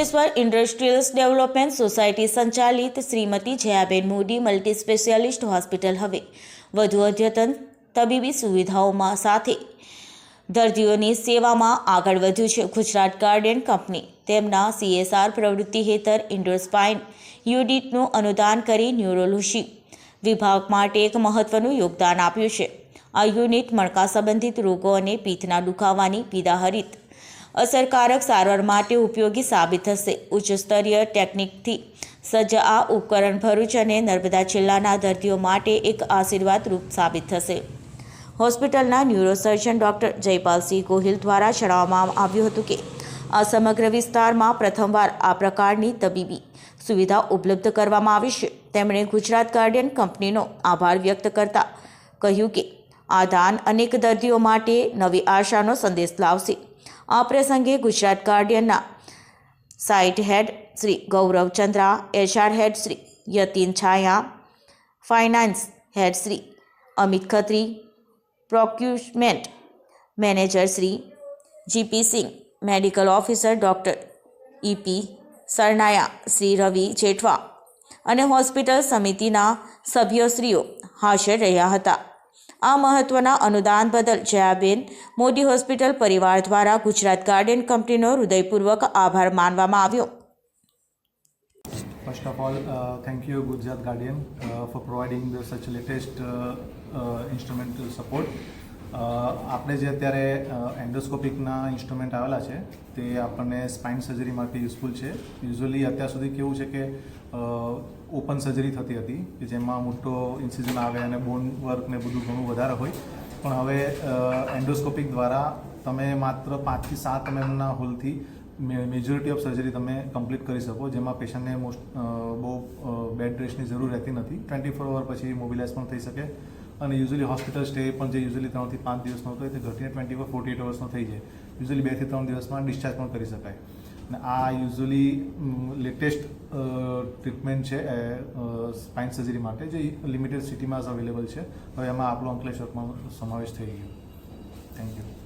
Ankleshwar ઇન્ડસ્ટ્રીયલ્સ development society સંચાલિત Shrimati Jayaben Modi multi specialist hospital હવે. વધુ અદ્યતન તબીબી સુવિધાઓમાં સાથે. દર્દીઓની સેવામાં આગળ વધ્યું છે ગુજરાત ગાર્ડન કંપની. તેમના સીએસઆર પ્રવૃત્તિ હેતર ઇન્ડોસ્પાઇન યુનિટનું અનુદાન કરી ન્યુરોલોજી વિભાગ માટે એક મહત્વનું યોગદાન આપ્યું છે. આ યુનિટ મણકા સંબંધિત રોગો અને પીઠના દુખાવાની પીડાહરિત અસરકારક સારવાર માટે ઉપયોગી સાબિત થશે. ઉચ્ચ સ્તરીય ટેકનિકથી સજ્જ આ ઉપકરણ ભરૂચ અને નર્મદા જિલ્લાના દર્દીઓ માટે એક આશીર્વાદરૂપ સાબિત થશે. હોસ્પિટલના ન્યુરોસર્જન ડૉક્ટર જયપાલસિંહ ગોહિલ દ્વારા જણાવવામાં આવ્યું હતું કે, આ સમગ્ર વિસ્તારમાં પ્રથમવાર આ પ્રકારની તબીબી સુવિધા ઉપલબ્ધ કરવામાં આવી છે. તેમણે ગુજરાત ગાર્ડિયન કંપનીનો આભાર વ્યક્ત કરતા કહ્યું કે, આ દાન અનેક દર્દીઓ માટે નવી આશાનો સંદેશ લાવશે. આ પ્રસંગે Gujarat ગાર્ડિયનના site head Shri Gaurav Chandra, HR head Shri Yatin Chhaya, finance head Shri Amit Khatri procurement manager Shri GP Singh, medical officer doctor EP Saranaya, Shri Ravi Jethwa અને હોસ્પિટલ સમિતિના સભ્યશ્રીઓ હાજર રહ્યા હતા. આ મહત્વના અનુદાન બદલ જયાબેન મોદી હોસ્પિટલ પરિવાર દ્વારા ગુજરાત ગાર્ડન કંપનીનો હૃદયપૂર્વક આભાર માનવામાં આવ્યો uh, you Gujarat Guardian uh, for providing the such latest uh, uh, instrumental support. આપણે જે અત્યારે એન્ડોસ્કોપિકના ઇન્સ્ટ્રુમેન્ટ આવેલા છે, તે આપણને સ્પાઇન સર્જરી માટે યુઝફુલ છે. યુઝ્યુઅલી અત્યાર સુધી કેવું છે કે ઓપન સર્જરી થતી હતી, કે જેમાં મોટો ઇન્સિઝન આવે અને બોન વર્ક ને બધું ઘણું વધારે હોય. પણ હવે એન્ડોસ્કોપિક દ્વારા તમે માત્ર પાંચથી સાત એમએમના હોલથી મેજોરિટી ઓફ સર્જરી તમે કમ્પ્લીટ કરી શકો, જેમાં પેશન્ટને મોસ્ટ બહુ બેડ રેસ્ટની જરૂર રહેતી નથી. ટ્વેન્ટી ફોર અવર પછી મોબિલાઇઝ પણ થઈ શકે. અને યુઝલી હોસ્પિટલ સ્ટે પણ જે યુઝલી ત્રણથી પાંચ દિવસનો હતો તે ઘટીને ટ્વેન્ટી ફોર ફોર્ટી એટ અવર્સનો થઈ જાય. યુઝલી બેથી ત્રણ દિવસમાં ડિસ્ચાર્જ પણ કરી શકાય. અને આ યુઝલી લેટેસ્ટ ટ્રીટમેન્ટ છે સ્પાઇન સર્જરી માટે, જે લિમિટેડ સિટીમાં અવેલેબલ છે. હવે એમાં આપણો અંકલેશ્વર પણ સમાવેશ થઈ ગયો. Thank you